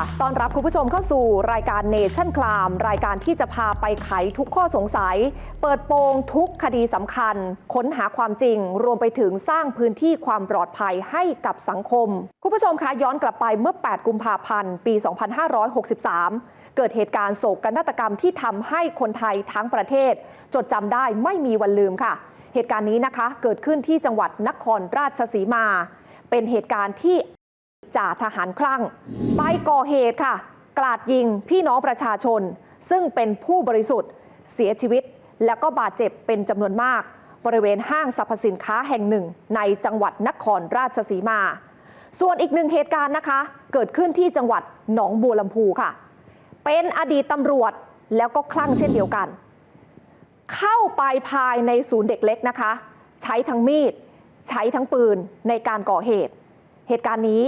ค่ะ ตอนรับคุณผู้ชมเข้าสู่รายการเนชั่นคลาม รายการที่จะพาไปไขทุกข้อสงสัย เปิดโปงทุกคดีสำคัญ ค้นหาความจริง รวมไปถึงสร้างพื้นที่ความปลอดภัยให้กับสังคม คุณผู้ชมคะย้อนกลับไปเมื่อ 8 กุมภาพันธ์ ปี 2563 เกิดเหตุการณ์โศกนาฏกรรมที่ทำให้คนไทยทั้งประเทศ จดจำได้ไม่มีวันลืมค่ะ เหตุการณ์นี้นะคะเกิดขึ้นที่จังหวัดนครราชสีมา เป็นเหตุการณ์ที่ จ่าทหารคลั่ง ไปก่อเหตุค่ะ กราดยิงพี่น้องประชาชน ซึ่งเป็นผู้บริสุทธิ์ เสียชีวิต แล้วก็บาดเจ็บเป็นจำนวนมาก บริเวณห้างสรรพสินค้าแห่งหนึ่ง ในจังหวัดนครราชสีมา ส่วนอีกหนึ่งเหตุการณ์นะคะ เกิดขึ้นที่จังหวัดหนองบัวลำพูค่ะ เป็นอดีตตำรวจแล้วก็คลั่งเช่นเดียวกัน เข้าไปภายในศูนย์เด็กเล็กนะคะ ใช้ทั้งมีด ใช้ทั้งปืนในการก่อเหตุ เหตุการณ์นี้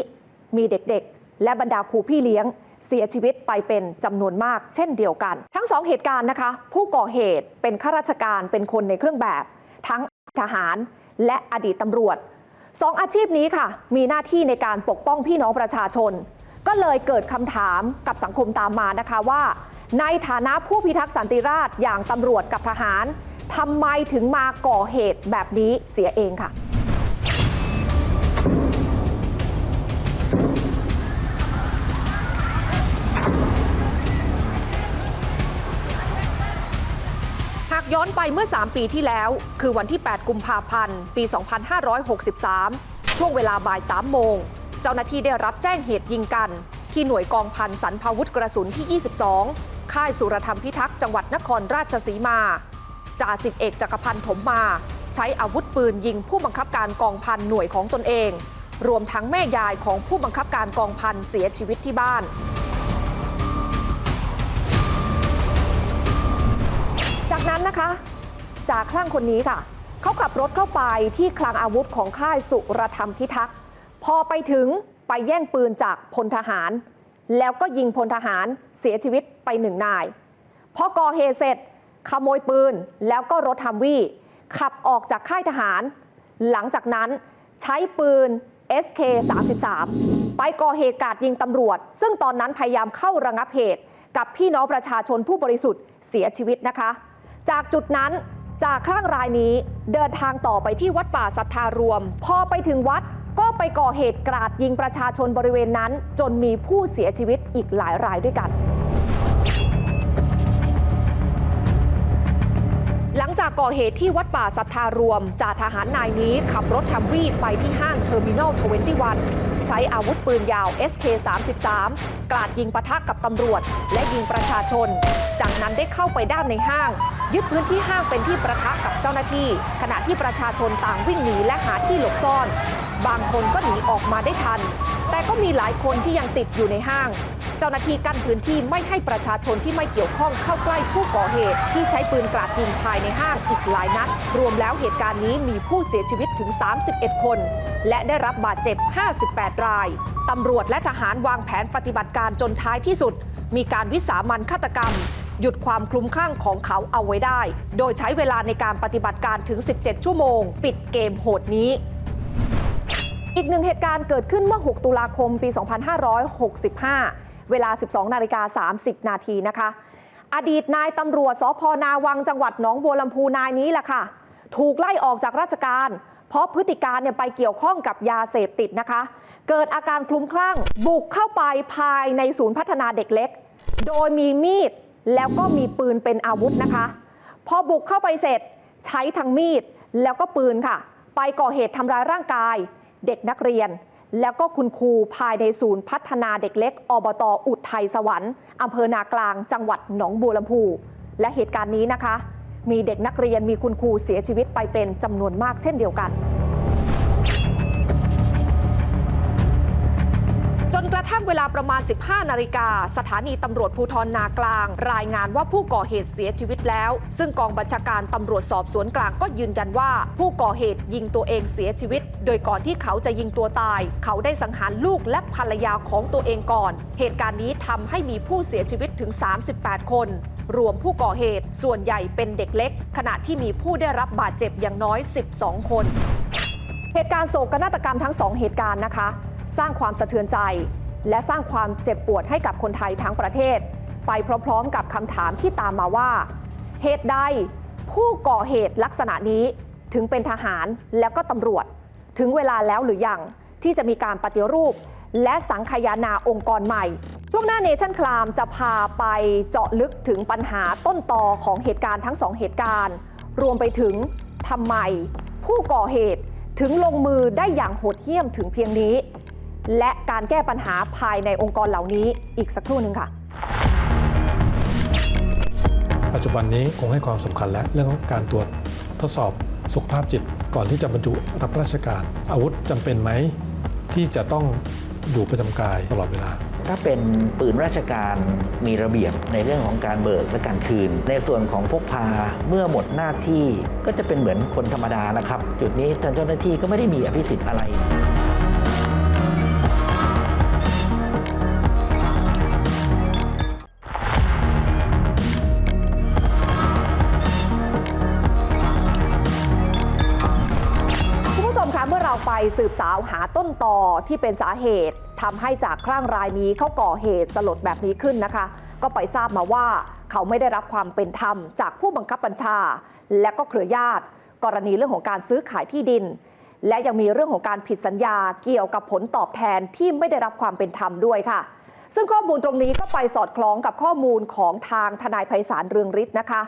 มีเด็กๆ และบรรดาครูพี่เลี้ยง เสียชีวิตไปเป็นจำนวนมาก เช่นเดียวกัน ทั้งสองเหตุการณ์นะคะ ผู้ก่อเหตุเป็นข้าราชการเป็นคนในเครื่องแบบ ทั้งทหารและอดีตตำรวจสองอาชีพนี้ค่ะ มีหน้าที่ในการปกป้องพี่น้องประชาชน ก็เลยเกิดคำถามกับสังคมตามมานะคะว่า ในฐานะผู้พิทักษ์สันติราษฎร์อย่างตำรวจกับทหารทำไมถึงมาก่อเหตุแบบนี้เสียเองค่ะ ย้อนไปเมื่อ 3 ปีที่แล้ว คือวันที่ 8 กุมภาพันธ์ ปี 2563 ช่วงเวลาบ่าย 3 โมง เจ้าหน้าที่ได้รับแจ้งเหตุยิงกัน ที่หน่วยกองพันสันพาวุธกระสุนที่ 22 ค่ายสุรธรรมพิทักษ์จังหวัดนครราชสีมาจ่าสิบเอกจักรพันธ์ถมมา ใช้อาวุธปืนยิงผู้บังคับการกองพันหน่วยของตนเอง รวมทั้งแม่ยายของผู้บังคับการกองพันเสียชีวิตที่บ้าน จากนั้นนะคะ จากคลั่งคนนี้ค่ะ เขาขับรถเข้าไปที่คลังอาวุธของค่ายสุรธรรมพิทักษ์ พอไปถึงไปแย่งปืนจากพลทหาร แล้วก็ยิงพลทหารเสียชีวิตไปหนึ่งนาย พอก่อเหตุเสร็จขโมยปืนแล้วก็รถฮัมวี่ขับออกจากค่ายทหาร หลังจากนั้นใช้ปืน SK 33 ไปก่อเหตุกราดยิงตำรวจ ซึ่งตอนนั้นพยายามเข้าระงับเหตุ กับพี่น้องประชาชนผู้บริสุทธิ์เสียชีวิตนะคะ จากจุดนั้นจากคลั่งรายนี้เดินทางต่อไปที่วัดป่าศรัทธารวม พอไปถึงวัดก็ไปก่อเหตุกราดยิงประชาชนบริเวณนั้น จนมีผู้เสียชีวิตอีกหลายรายด้วยกัน หลังจากก่อเหตุที่วัดป่าศรัทธารวม จ่าทหารนายนี้ขับรถทัมวีไปที่ห้างเทอร์มินอล21 ใช้อาวุธปืนยาว SK 33 กราดยิงปะทะกับตำรวจ และยิงประชาชน จากนั้นได้เข้าไปด้านในห้าง ยึดพื้นที่ห้างเป็นที่ประทะกับเจ้าหน้าที่ ขณะที่ประชาชนต่างวิ่งหนีและหาที่หลบซ่อน บางคนก็หนีออกมาได้ทัน แต่ก็มีหลายคนที่ยังติดอยู่ในห้าง เจ้าหน้าที่กั้นพื้นที่ไม่ให้ประชาชนที่ไม่เกี่ยวข้องเข้าใกล้ผู้ก่อเหตุ ที่ใช้ปืนกราดยิงภายในห้างอีกหลายนัด รวมแล้วเหตุการณ์นี้มีผู้เสียชีวิตถึง 31 คน และได้รับบาดเจ็บ 58 ราย ตำรวจและทหารวางแผนปฏิบัติการจนท้ายที่สุด มีการวิสามันฆาตกรรม หยุดความคลุ้มคลั่งของเขาเอาไว้ได้ โดยใช้เวลาในการปฏิบัติการถึง 17 ชั่วโมง ปิดเกมโหดนี้อีกหนึ่งเหตุการณ์เกิดขึ้นเมื่อ 6 ตุลาคม ปี 2565 เวลา 12 นาฬิกา 30 นาทีนะคะ อดีตนายตำรวจสพนาวังจังหวัดหนองบัวลำพูนายนี้แหละค่ะ ถูกไล่ออกจากราชการ เพราะพฤติการเนี่ยไปเกี่ยวข้องกับยาเสพติดนะคะ เกิดอาการคลุ้มคลั่ง บุกเข้าไปภายในศูนย์พัฒนาเด็กเล็ก โดยมีมีดแล้วก็มีปืนเป็นอาวุธนะคะ พอบุกเข้าไปเสร็จใช้ทั้งมีดแล้วก็ปืนค่ะ ไปก่อเหตุทำร้ายร่างกาย เด็กนักเรียน แล้วก็คุณครูภายในศูนย์พัฒนาเด็กเล็ก อบตอุทัยสวรรค์อำเภอนากลาง จังหวัดหนองบัวลำพู และเหตุการณ์นี้นะคะ มีเด็กนักเรียนมีคุณครูเสียชีวิตไปเป็นจำนวนมากเช่นเดียวกัน กระทั่งเวลาประมาณ 15 นาฬิกา สถานีตำรวจภูธรนากลาง รายงานว่าผู้ก่อเหตุเสียชีวิตแล้ว ซึ่งกองบัญชาการตำรวจสอบสวนกลางก็ยืนยันว่า ผู้ก่อเหตุยิงตัวเองเสียชีวิต โดยก่อนที่เขาจะยิงตัวตาย เขาได้สังหารลูกและภรรยาของตัวเองก่อน เหตุการณ์นี้ทำให้มีผู้เสียชีวิตถึง 38 คน รวมผู้ก่อเหตุส่วนใหญ่เป็นเด็กเล็ก ขณะที่มีผู้ได้รับบาดเจ็บอย่างน้อย 12 คน เหตุการณ์โศกนาฏกรรมทั้งสองเหตุการณ์นะคะ สร้างความสะเทือนใจ และสร้างความเจ็บปวดให้กับคนไทยทั้งประเทศ ไปพร้อมๆกับคำถามที่ตามมาว่า เหตุใดผู้ก่อเหตุลักษณะนี้ถึงเป็นทหารแล้วก็ตำรวจ ถึงเวลาแล้วหรือยังที่จะมีการปฏิรูป และสังคานาองค์กรใหม่ ช่วงหน้าเนชั่นคลามจะพาไปเจาะลึกถึงปัญหาต้นตอของเหตุการณ์ทั้งสองเหตุการณ์ รวมไปถึงทำไม ผู้ก่อเหตุถึงลงมือได้อย่างโหดเหี้ยมถึงเพียงนี้ และการแก้ปัญหาภายในองค์กรเหล่านี้อีกสักครู่หนึ่งค่ะ ปัจจุบันนี้คงให้ความสำคัญและเรื่องของการตรวจทดสอบสุขภาพจิตก่อนที่จะบรรจุรับราชการ อาวุธจำเป็นไหมที่จะต้องอยู่ประจำกายตลอดเวลา ถ้าเป็นปืนราชการมีระเบียบในเรื่องของการเบิกและการคืน ในส่วนของพกพาเมื่อหมดหน้าที่ก็จะเป็นเหมือนคนธรรมดานะครับ จุดนี้ทางเจ้าหน้าที่ก็ไม่ได้มีอภิสิทธิ์อะไร สืบสาวหาต้นตอที่เป็นสาเหตุทำให้จากคลั่งรายนี้เขาก่อเหตุสลดแบบนี้ขึ้นนะคะ ก็ไปทราบมาว่าเขาไม่ได้รับความเป็นธรรมจากผู้บังคับบัญชา และก็เครือญาติ กรณีเรื่องของการซื้อขายที่ดิน และยังมีเรื่องของการผิดสัญญาเกี่ยวกับผลตอบแทนที่ไม่ได้รับความเป็นธรรมด้วยค่ะ ซึ่งข้อมูลตรงนี้ก็ไปสอดคล้องกับข้อมูลของทางทนายไพศาลเรืองฤทธิ์นะคะ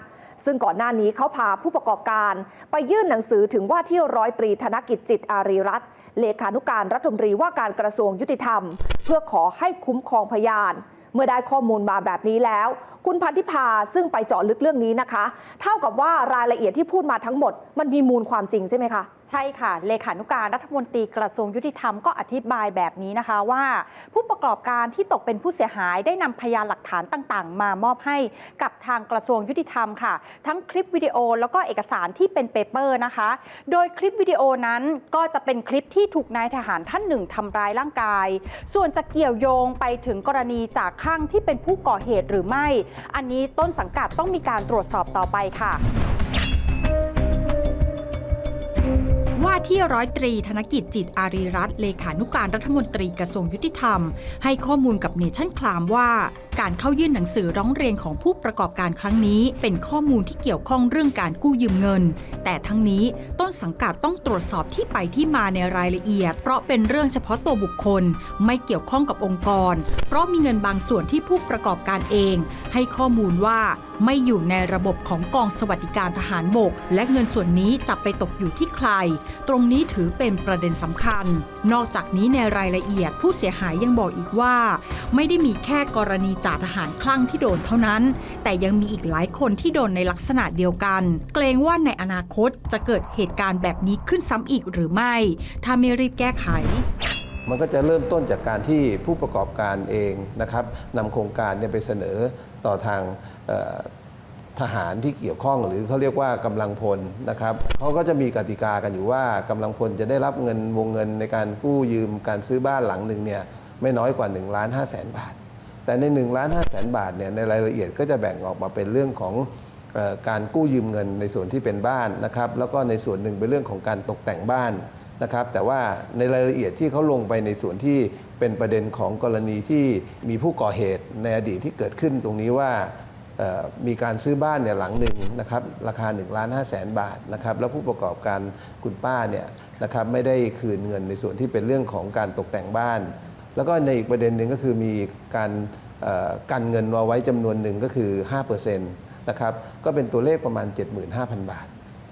ซึ่งก่อนหน้านี้เขาพาผู้ประกอบการ ไปยื่นหนังสือถึงว่าที่ร้อยตรีธนกิจจิตอารีรัตน์เลขานุการรัฐมนตรีว่าการกระทรวงยุติธรรม เพื่อขอให้คุ้มครองพยาน เมื่อได้ข้อมูลมาแบบนี้แล้ว คุณพันธิพาซึ่งไปเจาะลึกเรื่องนี้นะคะ เท่ากับว่ารายละเอียดที่พูดมาทั้งหมด มันมีมูลความจริงใช่ไหมคะใช่ค่ะ เลขานุการรัฐมนตรีกระทรวงยุติธรรมก็อธิบายแบบนี้นะคะว่า ผู้ประกอบการที่ตกเป็นผู้เสียหายได้นำพยานหลักฐานต่างๆ มามอบให้กับทางกระทรวงยุติธรรมค่ะ ทั้งคลิปวิดีโอแล้วก็เอกสารที่เป็นเปเปอร์นะคะ โดยคลิปวิดีโอนั้นก็จะเป็นคลิปที่ถูกนายทหารท่านหนึ่งทำร้ายร่างกาย ส่วนจะเกี่ยวโยงไปถึงกรณีจากข้างที่เป็นผู้ก่อเหตุหรือไม่อันนี้ต้นสังกัดต้องมีการตรวจสอบต่อไปค่ะว่าที่ร้อยตรีธนกิจจิตอารีรัตน์เลขานุการรัฐมนตรีกระทรวงยุติธรรม ให้ข้อมูลกับเนชั่นคลามว่าการเข้ายื่นหนังสือร้องเรียนของผู้ประกอบการครั้งนี้ เป็นข้อมูลที่เกี่ยวข้องเรื่องการกู้ยืมเงิน แต่ทั้งนี้ต้นสังกัดต้องตรวจสอบที่ไปที่มาในรายละเอียด เพราะเป็นเรื่องเฉพาะตัวบุคคล ไม่เกี่ยวข้องกับองค์กร เพราะมีเงินบางส่วนที่ผู้ประกอบการเอง ให้ข้อมูลว่าไม่อยู่ในระบบของกองสวัสดิการทหารบก และเงินส่วนนี้จะไปตกอยู่ที่ใคร ตรงนี้ถือเป็นประเด็นสำคัญ นอกจากนี้ในรายละเอียดผู้เสียหายยังบอกอีกว่า ไม่ได้มีแค่กรณีจ่าทหารคลั่งที่โดนเท่านั้น แต่ยังมีอีกหลายคนที่โดนในลักษณะเดียวกัน เกรงว่าในอนาคตจะเกิดเหตุการณ์แบบนี้ขึ้นซ้ำอีกหรือไม่ ถ้าไม่รีบแก้ไขมันก็จะเริ่มต้นจากการที่ผู้ประกอบการเองนะครับนำโครงการเนี่ยไปเสนอต่อทางทหารที่เกี่ยวข้องหรือเขาเรียกว่ากำลังพลนะครับเขาก็จะมีกติกากันอยู่ว่ากำลังพลจะได้รับเงินวงเงินในการกู้ยืมการซื้อบ้านหลังหนึ่งเนี่ยไม่น้อยกว่า1ล้าน5แสนบาท แต่ใน1ล้าน5แสนบาทเนี่ยในรายละเอียดก็จะแบ่งออกมาเป็นเรื่องของออการกู้ยืมเงินในส่วนที่เป็นบ้านนะครับแล้วก็ในส่วนหนึ่งเป็นเรื่องของการตกแต่งบ้านนะครับแต่ว่าในรายละเอียดที่เขาลงไปในส่วนที่เป็นประเด็นของกรณีที่มีผู้ก่อเหตุในอดีตที่เกิดขึ้นตรงนี้ว่ามีการซื้อบ้านเนี่ยหลังหนึ่งนะครับราคา1ล้าน5แสนบาทนะครับแล้วผู้ประกอบการคุณป้าเนี่ยนะครับไม่ได้คืนเงินในส่วนที่เป็นเรื่องของการตกแต่งบ้าน แล้วก็ในอีกประเด็นหนึ่งก็คือมีการกันเงินเอาไว้จำนวนหนึ่งก็คือ 5%นะครับก็เป็นตัวเลขประมาณ 75,000 บาท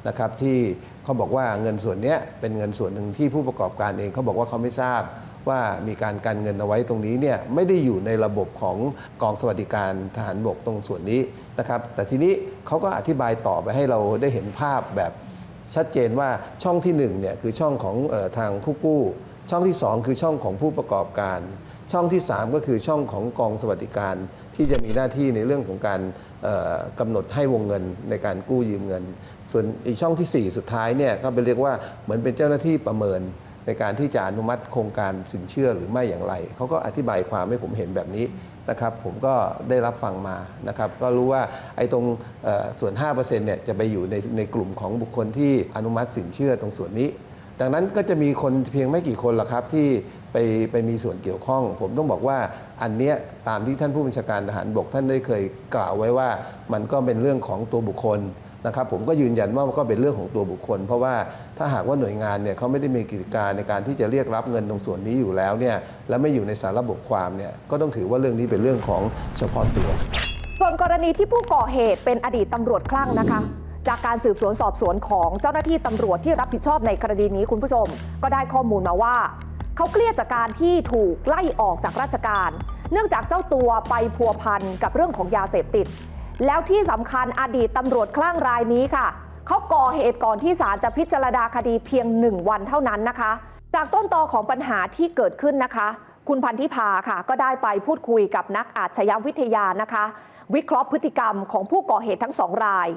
นะครับที่เขาบอกว่าเงินส่วนนี้เป็นเงินส่วนหนึ่งที่ผู้ประกอบการเองเขาบอกว่าเขาไม่ทราบว่ามีการกันเงินเอาไว้ตรงนี้เนี่ยไม่ได้อยู่ในระบบของกองสวัสดิการทหารบกตรงส่วนนี้นะครับแต่ทีนี้เขาก็อธิบายต่อไปให้เราได้เห็นภาพแบบชัดเจนว่าช่องที่1เนี่ยคือช่องของออทางผู้กู้ ช่องที่ 2 คือช่องของผู้ประกอบการ ช่องที่ 3 ก็คือช่องของกองสวัสดิการ ที่จะมีหน้าที่ในเรื่องของการเอ่อกำหนดให้วงเงินในการกู้ยืมเงิน ส่วนอีกช่องทีสี่ 4 สุดท้ายเนี่ยก็เป็นเรียกว่าเหมือนเป็นเจ้าหน้าที่ประเมินในการที่จะอนุมัติโครงการสินเชื่อหรือไม่อย่างไร เขาก็อธิบายความให้ผมเห็นแบบนี้นะครับผมก็ได้รับฟังมานะครับก็รู้ว่าไอ้ตรงเอ่อส่วน 5%เนี่ยจะไปอยู่ในในกลุ่มของบุคคลที่อนุมัติสินเชื่อตรงส่วนนี้ ดังนั้นก็จะมีคนเพียงไม่กี่คนหรอกครับที่ไปไปมีส่วนเกี่ยวข้อง ผมต้องบอกว่าอันเนี้ยตามที่ท่านผู้บัญชาการทหารบกท่านได้เคยกล่าวไว้ว่า มันก็เป็นเรื่องของตัวบุคคลนะครับผมก็ยืนยันว่าก็เป็นเรื่องของตัวบุคคล เพราะว่าถ้าหากว่าหน่วยงานเนี่ยเขาไม่ได้มีกิจการในการที่จะเรียกรับเงินตรงส่วนนี้อยู่แล้วเนี่ยและไม่อยู่ในสารระบบความเนี่ยก็ต้องถือว่าเรื่องนี้เป็นเรื่องของเฉพาะตัว ส่วนกรณีที่ผู้ก่อเหตุเป็นอดีตตำรวจคลั่งนะคะ จากการสืบสวนสอบสวนของเจ้าหน้าที่ตำรวจที่รับผิดชอบในคดีนี้คุณผู้ชม ก็ได้ข้อมูลมาว่าเขาเครียดจากการที่ถูกไล่ออกจากราชการ เนื่องจากเจ้าตัวไปพัวพันกับเรื่องของยาเสพติด แล้วที่สำคัญอดีตตำรวจคลั่งรายนี้ค่ะเขาก่อเหตุก่อนที่ศาลจะพิจารณาคดีเพียงหนึ่งวันเท่านั้นนะคะ จากต้นตอของปัญหาที่เกิดขึ้นนะคะ คุณพันธิพาค่ะ ก็ได้ไปพูดคุยกับนักอาชญาวิทยานะคะ วิเคราะห์พฤติกรรมของผู้ก่อเหตุทั้งสองราย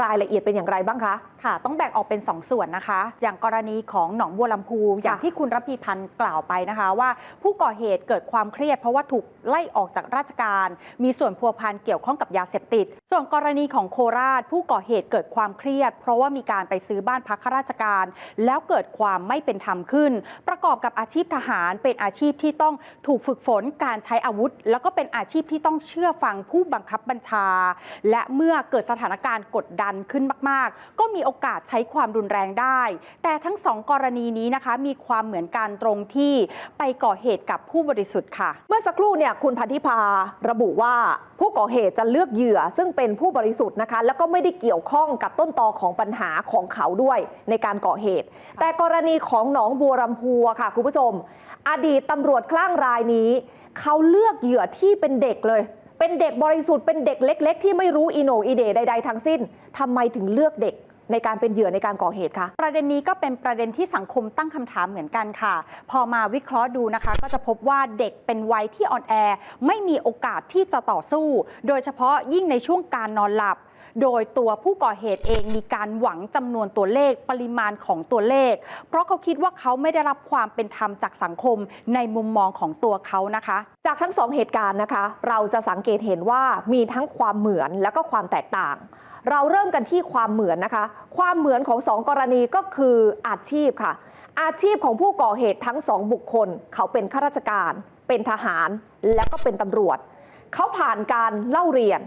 รายละเอียดเป็นอย่างไรบ้างคะ ค่ะ ต้องแบ่งออกเป็น 2 ส่วนนะคะ อย่างกรณีของหนองบัวลำพู อย่างที่คุณรพีพันธ์กล่าวไปนะคะ ว่าผู้ก่อเหตุเกิดความเครียด เพราะว่าถูกไล่ออกจากราชการ มีส่วนพัวพันเกี่ยวข้องกับยาเสพติด ส่วนกรณีของโคราช ผู้ก่อเหตุเกิดความเครียด เพราะว่ามีการไปซื้อบ้านพักข้าราชการ แล้วเกิดความไม่เป็นธรรมขึ้น ประกอบกับอาชีพทหารเป็นอาชีพที่ต้องถูกฝึกฝนการใช้อาวุธ แล้วก็เป็นอาชีพที่ต้องเชื่อฟังผู้บังคับบัญชา และเมื่อเกิดสถานการณ์กดดันขึ้นมาก ๆ ก็มีโอกาสใช้ความรุนแรงได้ แต่ทั้งสองกรณีนี้นะคะ มีความเหมือนกันตรงที่ไปก่อเหตุกับผู้บริสุทธิ์ค่ะ เมื่อสักครู่เนี่ยคุณพันธิพาระบุว่าผู้ก่อเหตุจะเลือกเหยื่อซึ่งเป็นผู้บริสุทธิ์นะคะ แล้วก็ไม่ได้เกี่ยวข้องกับต้นตอของปัญหาของเขาด้วยในการก่อเหตุ แต่กรณีของหนองบัวลำพูอะค่ะคุณผู้ชม อดีตตำรวจคลั่งรายนี้ เขาเลือกเหยื่อที่เป็นเด็กเลย เป็นเด็กบริสุทธิ์เป็นเด็กเล็ก ๆ ที่ไม่รู้อีโหนอีเดใด ๆ ทั้งสิ้นทำไมถึงเลือกเด็กในการเป็นเหยื่อในการก่อเหตุคะประเด็นนี้ก็เป็นประเด็นที่สังคมตั้งคำถามเหมือนกันค่ะ พอมาวิเคราะห์ดูนะคะ ก็จะพบว่าเด็กเป็นวัยที่อ่อนแอ ไม่มีโอกาสที่จะต่อสู้ โดยเฉพาะยิ่งในช่วงการนอนหลับ โดยตัวผู้ก่อเหตุเองมีการหวังจำนวนตัวเลขปริมาณของตัวเลข เพราะเขาคิดว่าเขาไม่ได้รับความเป็นธรรมจากสังคมในมุมมองของตัวเขานะคะ จากทั้งสองเหตุการณ์นะคะ เราจะสังเกตเห็นว่ามีทั้งความเหมือนและก็ความแตกต่างเราเริ่มกันที่ความเหมือนนะคะ ความเหมือนของสองกรณีก็คืออาชีพค่ะ อาชีพของผู้ก่อเหตุทั้งสองบุคคล เขาเป็นข้าราชการ เป็นทหาร และก็เป็นตำรวจ เขาผ่านการเล่าเรียน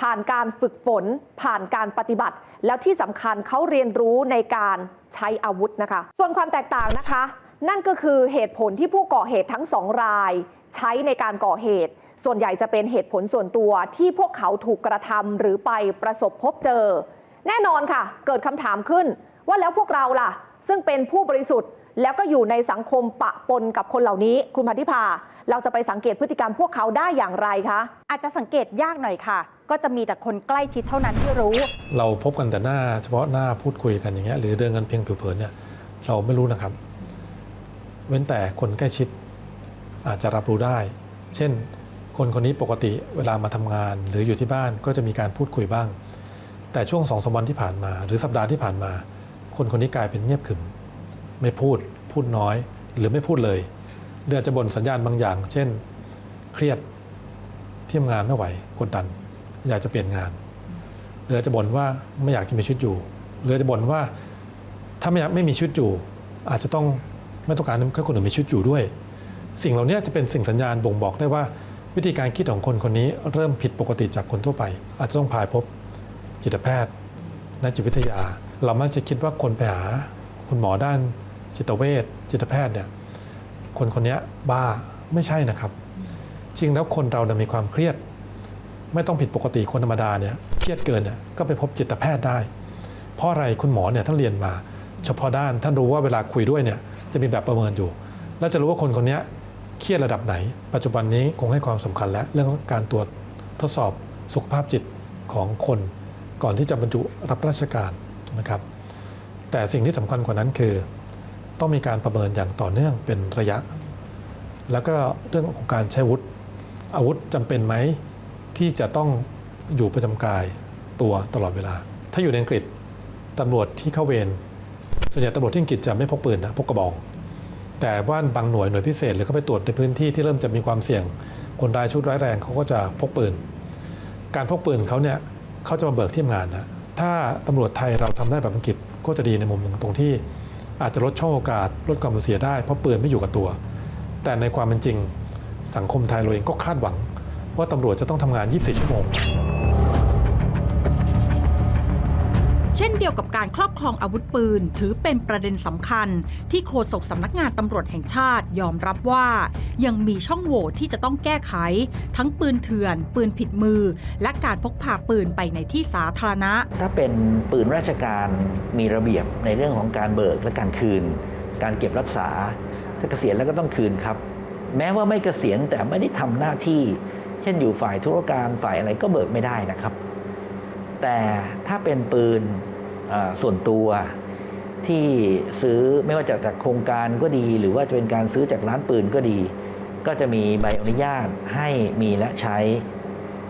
ผ่านการฝึกฝน ผ่านการปฏิบัติ แล้วที่สำคัญเขาเรียนรู้ในการใช้อาวุธนะคะ ส่วนความแตกต่างนะคะ นั่นก็คือเหตุผลที่ผู้ก่อเหตุทั้งสองราย ใช้ในการก่อเหตุ ส่วนใหญ่จะเป็นเหตุผลส่วนตัวที่พวกเขาถูกกระทำหรือไปประสบพบเจอ แน่นอนค่ะ เกิดคำถามขึ้น ว่าแล้วพวกเราล่ะ ซึ่งเป็นผู้บริสุทธิ์ แล้วก็อยู่ในสังคมปะปนกับคนเหล่านี้ คุณพันธิพา เราจะไปสังเกตพฤติกรรมพวกเขาได้อย่างไรคะอาจจะสังเกตยากหน่อยค่ะ ก็จะมีแต่คนใกล้ชิดเท่านั้นที่รู้ เราพบกันแต่หน้าเฉพาะหน้าพูดคุยกันอย่างเงี้ยหรือเดินกันเพียงผิวเผินเนี่ยเราไม่รู้นะครับ เว้นแต่คนใกล้ชิดอาจจะรับรู้ได้ เช่น คนคนนี้ปกติเวลามาทำงาน หรืออยู่ที่บ้านก็จะมีการพูดคุยบ้าง แต่ช่วงสองสามวันที่ผ่านมา หรือสัปดาห์ที่ผ่านมา คนคนนี้กลายเป็นเงียบขึม ไม่พูดพูดน้อย หรือไม่พูดเลยหรือจะบ่นสัญญาณบางอย่าง เช่น เครียดที่ทำงานไม่ไหวกดดัน อยากจะเปลี่ยนงานหรือจะบ่นว่าไม่อยากจะมีชีวิตอยู่หรือจะบ่นว่าถ้าไม่อยากไม่มีชีวิตอยู่ อาจจะต้องไม่ต้องการให้คนอื่นมีชีวิตอยู่ด้วย สิ่งเหล่านี้จะเป็นสิ่งสัญญาณบ่งบอกได้ว่าวิธีการคิดของคนคนนี้เริ่มผิดปกติจากคนทั่วไป อาจจะต้องพายพบจิตแพทย์นักจิตวิทยา เรามักจะคิดว่าคนไปหาคุณหมอด้านจิตเวชจิตแพทย์เนี่ยคนคนนี้บ้าไม่ใช่นะครับ จริงแล้วคนเราเนี่ยมีความเครียด ไม่ต้องผิดปกติคนธรรมดาเนี่ยเครียดเกินเนี่ยก็ไปพบจิตแพทย์ได้ เพราะอะไรคุณหมอเนี่ยท่านเรียนมา เฉพาะด้านท่านรู้ว่าเวลาคุยด้วยเนี่ยจะมีแบบประเมินอยู่ แล้วจะรู้ว่าคนคนนี้เครียดระดับไหน ปัจจุบันนี้คงให้ความสำคัญและเรื่องการตรวจทดสอบสุขภาพจิตของคน ก่อนที่จะบรรจุรับราชการ นะครับแต่สิ่งที่สำคัญกว่านั้นคือ ต้องมีการประเมินอย่างต่อเนื่องเป็นระยะ แล้วก็เรื่องของการใช้วุธอาวุธจำเป็นไหมที่จะต้องอยู่ประจำกายตัวตลอดเวลา ถ้าอยู่ในอังกฤษตำรวจที่เข้าเวรส่วนใหญ่ตำรวจที่อังกฤษจะไม่พกปืนนะพกกระบอก แต่ว่าบางหน่วยหน่วยพิเศษหรือเขาไปตรวจในพื้นที่ที่เริ่มจะมีความเสี่ยง คนร้ายชุดร้ายแรงเขาก็จะพกปืน การพกปืนเขาเนี่ยเขาจะมาเบิกที่ทำงานนะ ถ้าตำรวจไทยเราทำได้แบบอังกฤษก็จะดีในมุมหนึ่งตรงที่ อาจจะลดช่องโอกาสลดความสูญเสียได้เพราะปืนไม่อยู่กับตัว แต่ในความเป็นจริง สังคมไทยเราเองก็คาดหวัง ว่าตำรวจจะต้องทำงาน 24 ชั่วโมง ช่นเดียวกับการครอบครองอาวุธปืน ถือเป็นประเด็นสำคัญ ที่โฆษกสำนักงานตำรวจแห่งชาติยอมรับว่า ยังมีช่องโหว่ที่จะต้องแก้ไข ทั้งปืนเถื่อน ปืนผิดมือ และการพกพาปืนไปในที่สาธารณะ ถ้าเป็นปืนราชการมีระเบียบในเรื่องของการเบิกและการคืน การเก็บรักษาถ้าเกษียณแล้วก็ต้องคืนครับ แม้ว่าไม่เกษียณแต่ไม่ได้ทำหน้าที่ เช่นอยู่ฝ่ายธุรการฝ่ายอะไรก็เบิกไม่ได้นะครับ แต่ถ้าเป็นปืน ส่วนตัวที่ซื้อไม่ว่าจะจากโครงการก็ดี หรือว่าจะเป็นการซื้อจากร้านปืนก็ดี ก็จะมีใบอนุญาตให้มีและใช้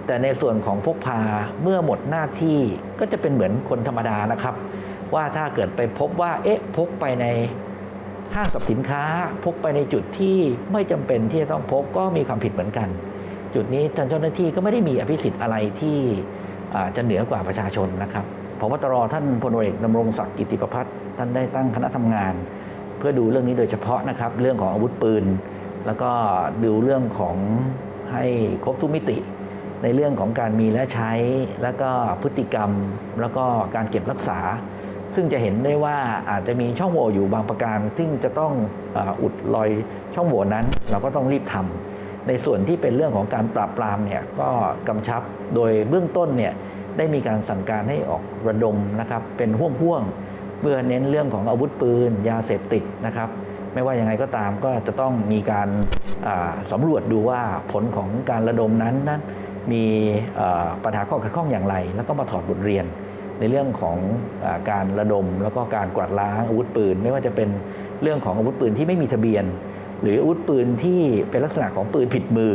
แต่ในส่วนของพกพาเมื่อหมดหน้าที่ก็จะเป็นเหมือนคนธรรมดานะครับ ว่าถ้าเกิดไปพบว่าเอ๊ะพกไปในห้างสรรพสินค้าพกไปในจุดที่ไม่จำเป็นที่จะต้องพกก็มีความผิดเหมือนกัน จุดนี้ทางเจ้าหน้าที่ก็ไม่ได้มีอภิสิทธิ์อะไรที่จะเหนือกว่าประชาชนนะครับ พบตรท่านพลเอกดำรงศักดิ์กิติประพัฒน์ท่านได้ตั้งคณะทำงาน เพื่อดูเรื่องนี้โดยเฉพาะนะครับเรื่องของอาวุธปืน แล้วก็ดูเรื่องของให้ครบทุกมิติ ในเรื่องของการมีและใช้ แล้วก็พฤติกรรม แล้วก็การเก็บรักษา ซึ่งจะเห็นได้ว่าอาจจะมีช่องโหว่อยู่บางประการ ซึ่งจะต้องอ่ออุดรอยช่องโหว่นั้น เราก็ต้องรีบทำในส่วนที่เป็นเรื่องของการปราบปรามเนี่ยก็กำชับโดยเบื้องต้นเนี่ย ได้มีการสั่งการให้ออกระดมนะครับเป็นห่วงๆเพื่อเน้นเรื่องของอาวุธปืน ยาเสพติดนะครับ ไม่ว่ายังไงก็ตามก็จะต้องมีการสำรวจดูว่าผลของการระดมนั้นนั้นมีปัญหาข้อขัดข้องอย่างไร แล้วก็มาถอดบทเรียนในเรื่องของอการระดมแล้วก็การกวาดล้างอาวุธปืน ไม่ว่าจะเป็นเรื่องของอาวุธปืนที่ไม่มีทะเบียน หรืออาวุธปืนที่เป็นลักษณะของปืนผิดมือ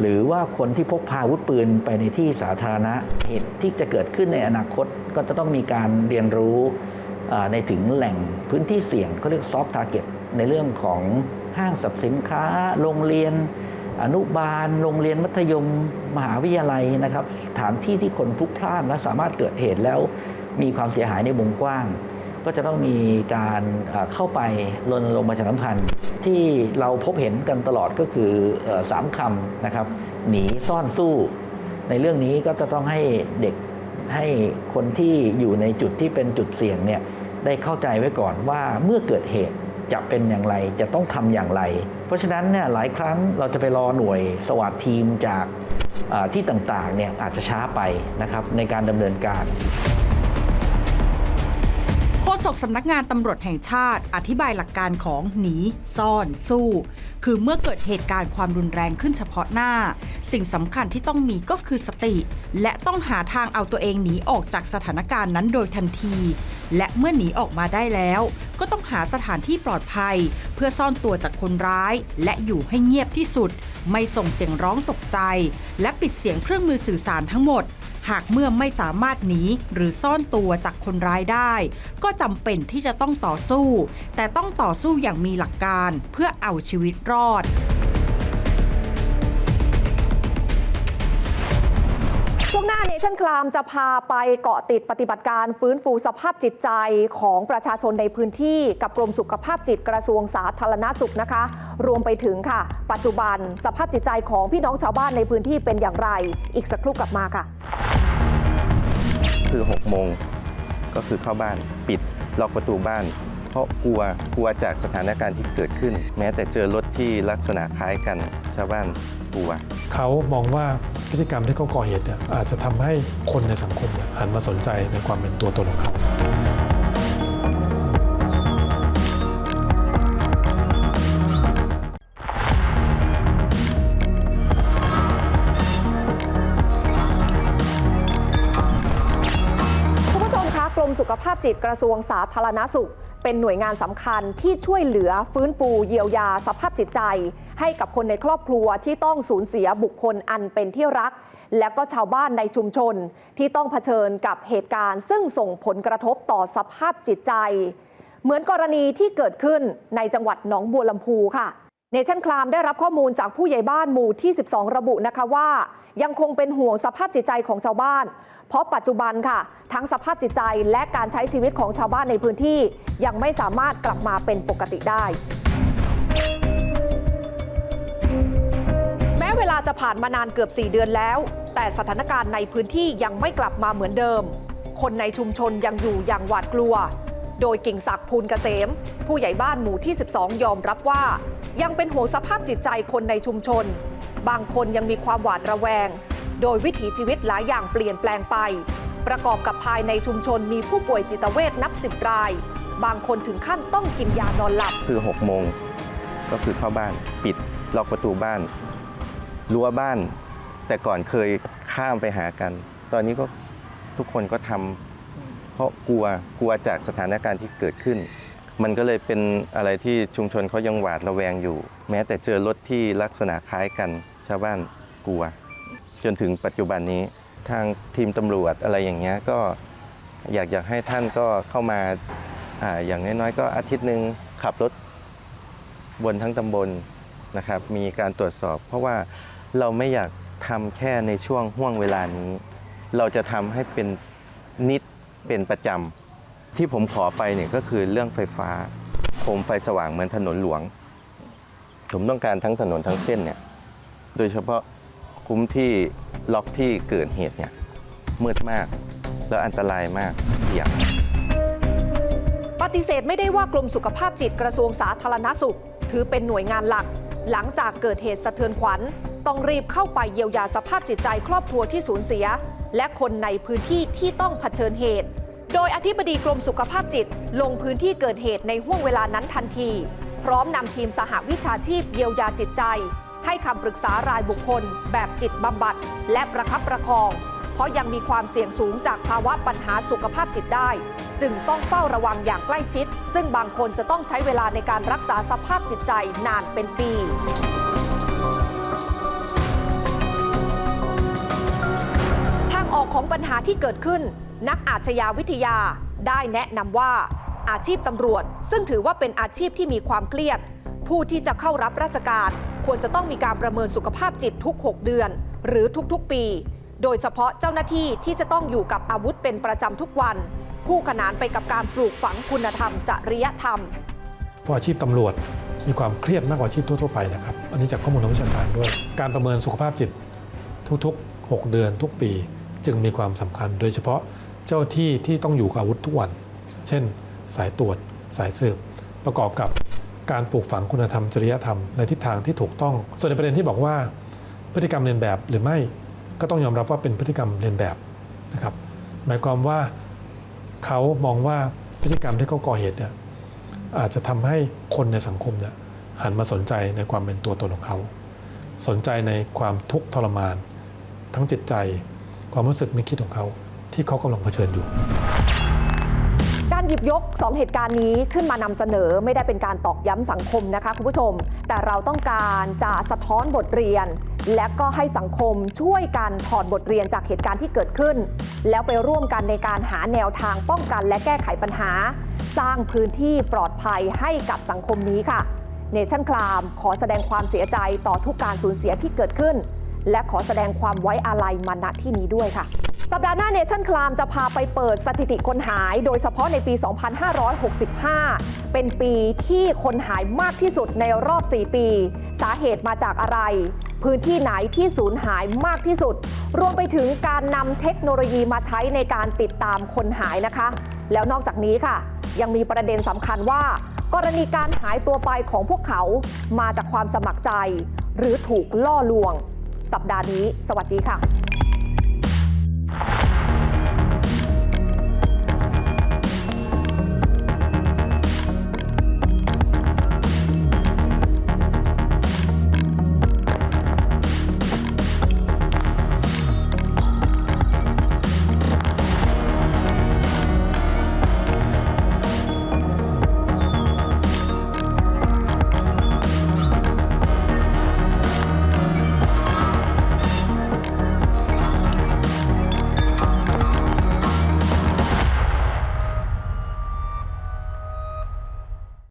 หรือว่าคนที่พกพาอาวุธปืนไปในที่สาธารณะเหตุที่จะเกิดขึ้นในอนาคตก็จะต้องมีการเรียนรู้ในถึงแหล่งพื้นที่เสี่ยงเขาเรียกซอฟต์ทาร์เก็ตในเรื่องของห้างสรรพสินค้า โรงเรียน อนุบาล โรงเรียนมัธยม มหาวิทยาลัยนะครับสถานที่ที่คนพลุกพล่านและสามารถเกิดเหตุแล้วมีความเสียหายในวงกว้าง ก็จะต้องมีการเข้าไปรณรงค์ประชาสัมพันธ์ ที่เราพบเห็นกันตลอดก็คือสามคำนะครับ หนีซ่อนสู้ ในเรื่องนี้ก็จะต้องให้เด็กให้คนที่อยู่ในจุดที่เป็นจุดเสี่ยงเนี่ยได้เข้าใจไว้ก่อนว่าเมื่อเกิดเหตุจะเป็นอย่างไรจะต้องทำอย่างไร เพราะฉะนั้นเนี่ยหลายครั้งเราจะไปรอหน่วยสวัสดทีมจากที่ต่างๆเนี่ยอาจจะช้าไปนะครับในการดำเนินการ โฆษกสำนักงานตำรวจแห่งชาติ อธิบายหลักการของหนี ซ่อน สู้ คือเมื่อเกิดเหตุการณ์ความรุนแรงขึ้นเฉพาะหน้า สิ่งสำคัญที่ต้องมีก็คือสติ และต้องหาทางเอาตัวเองหนีออกจากสถานการณ์นั้นโดยทันที และเมื่อหนีออกมาได้แล้ว ก็ต้องหาสถานที่ปลอดภัย เพื่อซ่อนตัวจากคนร้าย และอยู่ให้เงียบที่สุด ไม่ส่งเสียงร้องตกใจ และปิดเสียงเครื่องมือสื่อสารทั้งหมด หากเมื่อไม่สามารถหนีหรือซ่อนตัวจากคนร้ายได้ ก็จำเป็นที่จะต้องต่อสู้ แต่ต้องต่อสู้อย่างมีหลักการเพื่อเอาชีวิตรอดช่วงหน้าเนชั่นคลามจะพาไปเกาะติดปฏิบัติการฟื้นฟูสภาพจิตใจของประชาชนในพื้นที่กับกรมสุขภาพจิตกระทรวงสาธารณสุขนะคะ รวมไปถึงค่ะ ปัจจุบันสภาพจิตใจของพี่น้องชาวบ้านในพื้นที่เป็นอย่างไร อีกสักครู่กลับมาค่ะ คือ6โมงก็คือเข้าบ้านปิดล็อกประตูบ้าน เพราะกลัวกลัวจากสถานการณ์ที่เกิดขึ้น แม้แต่เจอรถที่ลักษณะคล้ายกันชาวบ้านกลัว เขามองว่าพฤติกรรมที่เขาก่อเหตุเนี่ยอาจจะทำให้คนในสังคมเนี่ยหันมาสนใจในความเป็นตัวตนของเขา พจิตกระทรวงสาธารณสุข เป็นหน่วยงานสำคัญที่ช่วยเหลือฟื้นฟูเยียวยาสภาพจิตใจ ให้กับคนในครอบครัวที่ต้องสูญเสียบุคคลอันเป็นที่รัก และก็ชาวบ้านในชุมชน ที่ต้องเผชิญกับเหตุการณ์ ซึ่งส่งผลกระทบต่อสภาพจิตใจ เหมือนกรณีที่เกิดขึ้นในจังหวัดหนองบัวลำพูค่ะ เนชั่นคลามได้รับข้อมูลจากผู้ใหญ่บ้านหมู่ที่ 12 ระบุนะคะว่า ยังคงเป็นห่วงสภาพจิตใจของชาวบ้าน เพราะปัจจุบันค่ะ ทั้งสภาพจิตใจและการใช้ชีวิตของชาวบ้านในพื้นที่ ยังไม่สามารถกลับมาเป็นปกติได้เวลาจะผ่านมานานเกือบ 4 เดือนแล้ว แต่สถานการณ์ในพื้นที่ยังไม่กลับมาเหมือนเดิม คนในชุมชนยังอยู่อย่างหวาดกลัว โดยกิ่งศักดิ์ภูลเกษม ผู้ใหญ่บ้านหมู่ที่ 12 ยอมรับว่า ยังเป็นห่วงสภาพจิตใจคนในชุมชน บางคนยังมีความหวาดระแวง โดยวิถีชีวิตหลายอย่างเปลี่ยนแปลงไป ประกอบกับภายในชุมชนมีผู้ป่วยจิตเวทนับสิบราย บางคนถึงขั้นต้องกินยานอนหลับ คือ6โมงก็คือเข้าบ้านปิดล็อกประตูบ้านรั้วบ้าน แต่ก่อนเคยข้ามไปหากัน ตอนนี้ก็ทุกคนก็ทำ เพราะกลัวกลัวจากสถานการณ์ที่เกิดขึ้น มันก็เลยเป็นอะไรที่ชุมชนเขายังหวาดระแวงอยู่ แม้แต่เจอรถที่ลักษณะคล้ายกันชาวบ้านกลัว จนถึงปัจจุบันนี้ทางทีมตำรวจอะไรอย่างเงี้ยก็อยากอยากให้ท่านก็เข้ามาอาอย่างน้อยๆ ก็อาทิตย์หนึ่งขับรถบนทั้งตำบลนะครับ มีการตรวจสอบ เพราะว่าเราไม่อยากทำแค่ในช่วงห่วงเวลานี้ เราจะทำให้เป็นนิด เป็นประจำที่ผมขอไปเนี่ยก็คือเรื่องไฟฟ้าโคมไฟสว่างเหมือนถนนหลวง ผมต้องการทั้งถนนทั้งเส้นเนี่ยโดยเฉพาะคุ้มที่ล็อกที่เกิดเหตุเนี่ยมืดมาก แล้วอันตรายมากเสี่ยงปฏิเสธไม่ได้ว่ากรมสุขภาพจิตกระทรวงสาธารณสุข ถือเป็นหน่วยงานหลัก หลังจากเกิดเหตุสะเทือนขวัญ ต้องรีบเข้าไปเยียวยาสภาพจิตใจครอบครัวที่สูญเสีย และคนในพื้นที่ที่ต้องเผชิญเหตุ โดยอธิบดีกรมสุขภาพจิต ลงพื้นที่เกิดเหตุในห่วงเวลานั้นทันที พร้อมนำทีมสหวิชาชีพเยียวยาจิตใจ ให้คำปรึกษารายบุคคล แบบจิตบำบัด และประคับประคอง เพราะยังมีความเสี่ยงสูงจากภาวะปัญหาสุขภาพจิตได้ จึงต้องเฝ้าระวังอย่างใกล้ชิด ซึ่งบางคนจะต้องใช้เวลาในการรักษาสภาพจิตใจนานเป็นปี กของปัญหาที่เกิดขึ้น นักอาชญาวิทยาได้แนะนำว่า อาชีพตำรวจ ซึ่งถือว่าเป็นอาชีพที่มีความเครียด ผู้ที่จะเข้ารับราชการ ควรจะต้องมีการประเมินสุขภาพจิตทุก 6 เดือน หรือทุกๆปี โดยเฉพาะเจ้าหน้าที่ที่จะต้องอยู่กับอาวุธเป็นประจำทุกวัน คู่ขนานไปกับการปลูกฝังคุณธรรมจริยธรรมเพราะอาชีพตำรวจมีความเครียดมากกว่าอาชีพทั่วๆไปนะครับ อันนี้จากข้อมูลทางวิชาการด้วย การประเมินสุขภาพจิตทุกๆ 6 เดือนทุกปี จึงมีความสำคัญ โดยเฉพาะเจ้าที่ที่ต้องอยู่กับอาวุธทุกวัน เช่น สายตรวจ สายสืบ ประกอบกับการปลูกฝังคุณธรรมจริยธรรมในทิศทางที่ถูกต้อง ส่วนในประเด็นที่บอกว่าพฤติกรรมเรียนแบบหรือไม่ก็ต้องยอมรับว่าเป็นพฤติกรรมเรียนแบบนะครับหมายความว่าเขามองว่าพฤติกรรมที่เขาก่อเหตุเนี่ยอาจจะทำให้คนในสังคมเนี่ยหันมาสนใจในความเป็นตัวตนของเขา สนใจในความทุกข์ทรมาน ทั้งจิตใจ ความรู้สึกนึกคิดของเขาที่เขากำลังเผชิญอยู่ การหยิบยก 2 เหตุการณ์นี้ขึ้นมานำเสนอไม่ได้เป็นการตอกย้ำสังคมนะคะคุณผู้ชม แต่เราต้องการจะสะท้อนบทเรียน และก็ให้สังคมช่วยกันถอดบทเรียนจากเหตุการณ์ที่เกิดขึ้น แล้วไปร่วมกันในการหาแนวทางป้องกันและแก้ไขปัญหา สร้างพื้นที่ปลอดภัยให้กับสังคมนี้ค่ะเนชั่นคลามขอแสดงความเสียใจต่อทุกการสูญเสียที่เกิดขึ้น และขอแสดงความไว้อาลัยมาณที่นี้ด้วยค่ะสัปดาห์หน้าเนชั่นคลามจะพาไปเปิดสถิติคนหาย โดยเฉพาะในปี 2565 เป็นปีที่คนหายมากที่สุดในรอบ 4 ปี สาเหตุมาจากอะไร พื้นที่ไหนที่สูญหายมากที่สุด รวมไปถึงการนำเทคโนโลยีมาใช้ในการติดตามคนหายนะคะ แล้วนอกจากนี้ค่ะ ยังมีประเด็นสำคัญว่า กรณีการหายตัวไปของพวกเขามาจากความสมัครใจ หรือถูกล่อลวง สัปดาห์นี้ สวัสดีค่ะ